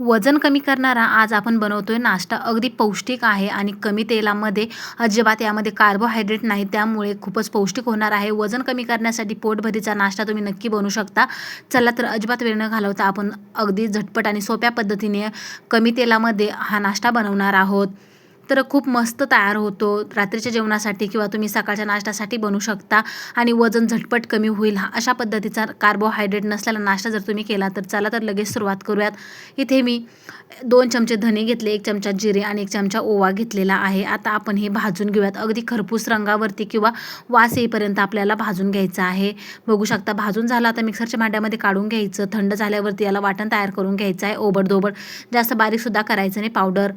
वजन कमी करणारा आज आपण बनवतोय नाश्ता अगदी पौष्टिक आहे आणि कमी तेलामध्ये अजिबात यामध्ये कार्बोहायड्रेट नाही त्यामुळे खूपच पौष्टिक होणार आहे. वजन कमी करण्यासाठी पोटभरीचा नाश्ता तुम्ही नक्की बनवू शकता. चला तर अजिबात वेळ न घालवता आपण अगदी झटपट आणि सोप्या पद्धतीने कमी तेलामध्ये हा नाश्ता बनवणार आहोत. तर खूप मस्त तयार होतो रात्रीच्या जेवणासाठी किंवा तुम्ही सकाळच्या नाश्त्यासाठी बनवू शकता आणि वजन झटपट कमी होईल. हा अशा पद्धतीचा कार्बोहायड्रेट नसलेला नाश्ता जर तुम्ही केला तर चला तर लगेच सुरुवात करूयात. इथे मी दोन चमचे धने घेतले एक चमचा जिरे आणि एक चमचा ओवा घेतलेला आहे. आता आपण हे भाजून घेऊयात. अगदी खरपूस रंगावरती किंवा वास येईपर्यंत आपल्याला भाजून घ्यायचं आहे. बघू शकता भाजून झालं आता मिक्सरच्या भांड्यामध्ये काढून घ्यायचं. थंड झाल्यावरती याला वाटण तयार करून घ्यायचं आहे. ओबडधोबड जास्त बारीकसुद्धा करायचं नाही. पावडर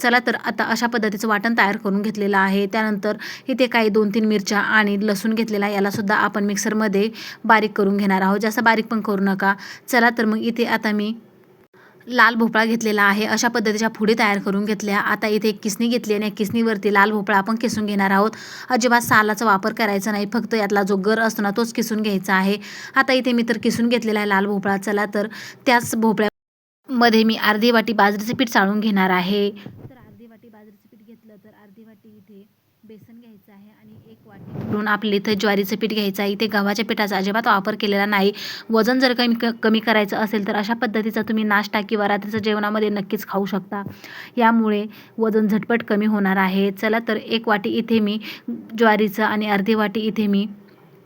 चला तर आता अशा पद्धतीचं वाटण तयार करून घेतलेलं आहे. त्यानंतर इथे काही दोन तीन मिरच्या आणि लसूण घेतलेला यालासुद्धा आपण मिक्सरमध्ये बारीक करून घेणार आहोत. जास्त बारीक पण करू नका. चला तर मग इथे आता मी लाल भोपळा घेतलेला आहे. अशा पद्धतीच्या फुडी तयार करून घेतल्या. आता इथे एक किसणी घेतली आणि या किसणीवरती लाल भोपळा आपण किसून घेणार आहोत. अजिबात सालाचा वापर करायचा नाही. फक्त यातला जो गर असतो ना तोच किसून घ्यायचा आहे. आता इथे मी तर किसून घेतलेला आहे लाल भोपळा. चला तर त्याच भोपळ्यामध्ये मी अर्धी वाटी बाजरीचे पीठ चाळून घेणार आहे तर अर्धी वाटी बाजरीचं पीठ घेतलं तर अर्धी वाटी इथे बेसन घ्यायचं आहे आणि एक वाटी करून आपले इथं ज्वारीचं पीठ घ्यायचं आहे. इथे गव्हाच्या पिठाचा अजिबात वापर केलेला नाही. वजन जर कमी क कमी करायचं असेल तर अशा पद्धतीचा तुम्ही नाश्ता किंवा रात्रीच्या जेवणामध्ये नक्कीच खाऊ शकता. यामुळे वजन झटपट कमी होणार आहे. चला तर एक वाटी इथे मी ज्वारीचं आणि अर्धी वाटी इथे मी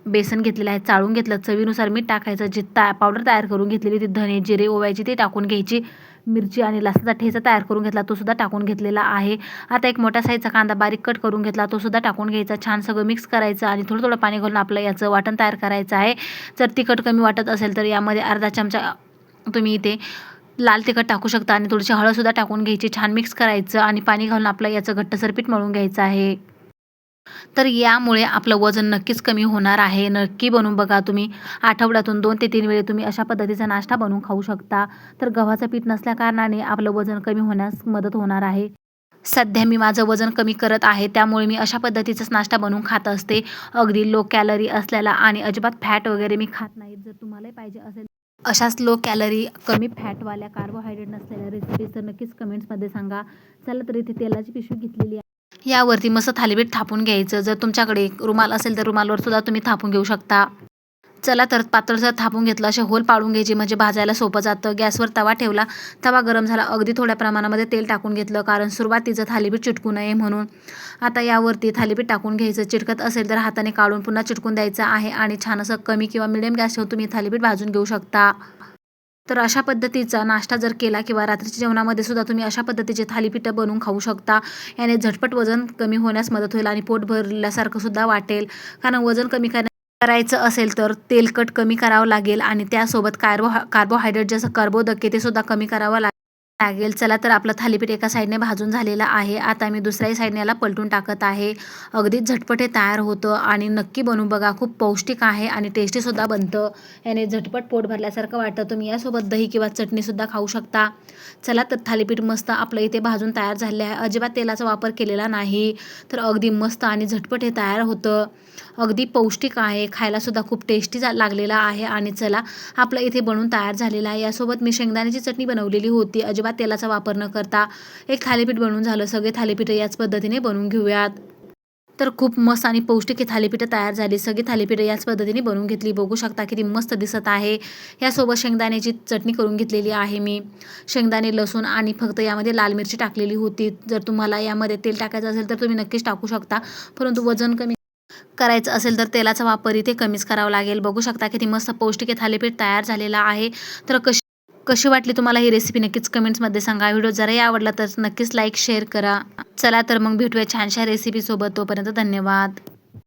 बेसन घेतलेलं आहे. चाळून घेतलं. चवीनुसार मीठ टाकायचं. जे ता पावडर तयार करून घेतलेली ती धने जिरे ओवायची ते टाकून घ्यायची. मिरची आणि लसणाचा ठेचा तयार करून घेतला तो सुद्धा टाकून घेतलेला आहे. आता एक मोठ्या साईजचा कांदा बारीक कट करून घेतला तो सुद्धा टाकून घ्यायचा. छान सगळं मिक्स करायचं आणि थोडं थोडं पाणी घालून आपलं याचं वाटण तयार करायचं आहे. जर तिखट कमी वाटत असेल तर यामध्ये अर्धा चमचा तुम्ही इथे लाल तिखट टाकू शकता आणि थोडीशी हळदसुद्धा टाकून घ्यायची. छान मिक्स करायचं आणि पाणी घालून आपलं याचं घट्टसर पीठ मळून घ्यायचं आहे. तर यामुळे आपलं वजन नक्कीच कमी होणार आहे. नक्की बनवून बघा तुम्ही. आठवड्यातून दोन ते तीन वेळे तुम्ही अशा पद्धतीचा नाश्ता बनवून खाऊ शकता. तर गव्हाचं पीठ नसल्या कारणाने आपलं वजन कमी होण्यास मदत होणार आहे. सध्या मी माझं वजन कमी करत आहे. त्यामुळे मी अशा पद्धतीचाच नाश्ता बनवून खात असते. अगदी लो कॅलरी असलेला आणि अजिबात फॅट वगैरे मी खात नाही. जर तुम्हालाही पाहिजे असेल अशाच लो कॅलरी कमी फॅटवाल्या कार्बोहायड्रेट नसलेल्या रेसिपीज तर नक्कीच कमेंट्समध्ये सांगा. चला तर इथे तेलाची पिशवी घेतलेली आहे. यावरती मस्त थालीपीठ थापून घ्यायचं. जर तुमच्याकडे रुमाल असेल तर रुमालवर सुद्धा तुम्ही थापून घेऊ शकता. चला तर पातळसर थापून घेतलं असे होल पाडून घ्यायचे म्हणजे भाजायला सोपं जातं. गॅसवर तवा ठेवला तवा गरम झाला अगदी थोड्या प्रमाणामध्ये तेल टाकून घेतलं कारण सुरुवातीचं थालीपीठ चिटकू नये म्हणून. आता यावरती थालीपीठ टाकून घ्यायचं. चिटकत असेल तर हाताने काढून पुन्हा चिटकून द्यायचं आहे आणि छान असं कमी किंवा मिडियम गॅस ठेवून तुम्ही थालीपीठ भाजून घेऊ शकता. तर अशा पद्धतीचा नाश्ता जर केला किंवा रात्रीच्या जेवणामध्ये सुद्धा तुम्ही अशा पद्धतीचे थालीपीठं बनवून खाऊ शकता. याने झटपट वजन कमी होण्यास मदत होईल आणि पोट भरल्यासारखं सुद्धा वाटेल. कारण वजन कमी करण्या करायचं असेल तर तेलकट कमी करावं लागेल आणि त्यासोबत कार्बो कार्बोहायड्रेट जसं कर्बोदके ते सुद्धा कमी करावं लागेल. लागेल चला तर आपलं थालीपीठ एका साईडने भाजून झालेलं आहे. आता मी दुसऱ्याही साईडने याला पलटून टाकत आहे. अगदीच झटपट हे तयार होतं आणि नक्की बनवून बघा खूप पौष्टिक आहे आणि टेस्टीसुद्धा बनतं. याने झटपट पोट भरल्यासारखं वाटतं. तुम्ही यासोबत दही किंवा चटणीसुद्धा खाऊ शकता. चला तर थालीपीठ मस्त आपलं इथे भाजून तयार झाले आहे अजिबात तेलाचा वापर केलेला नाही. तर अगदी मस्त आणि झटपट हे तयार होतं. अगदी पौष्टिक आहे खायलासुद्धा खूप टेस्टी लागलेला आहे आणि चला आपलं इथे बनवून तयार झालेला आहे. यासोबत मी शेंगदाण्याची चटणी बनवलेली होती. अजिबात तेलाचा वापर न करता एक थालीपीठ बनवून झालं. सगळे थालीपीठं याच पद्धतीने बनवून घेऊयात. तर खूप मस्त आणि पौष्टिक ही थालीपीठं तयार झाली. सगळी थालीपीठं याच पद्धतीने बनवून घेतली. बघू शकता किती मस्त दिसत आहे. यासोबत शेंगदाण्याची चटणी करून घेतलेली आहे मी. शेंगदाणे लसूण आणि फक्त यामध्ये लाल मिरची टाकलेली होती. जर तुम्हाला यामध्ये तेल टाकायचं असेल तर तुम्ही नक्कीच टाकू शकता. परंतु वजन कमी करायचं असेल तर तेलाचा वापर इथे कमीच करावा लागेल. बघू शकता किती मस्त पौष्टिक थालीपीठ तयार झालेला आहे. तर कशी कशी वाटली तुम्हाला ही रेसिपी नक्कीच कमेंट्समध्ये सांगा. व्हिडिओ जराही आवडला तर नक्कीच लाईक शेअर करा. चला तर मग भेटूया छानशा रेसिपीसोबत तोपर्यंत धन्यवाद.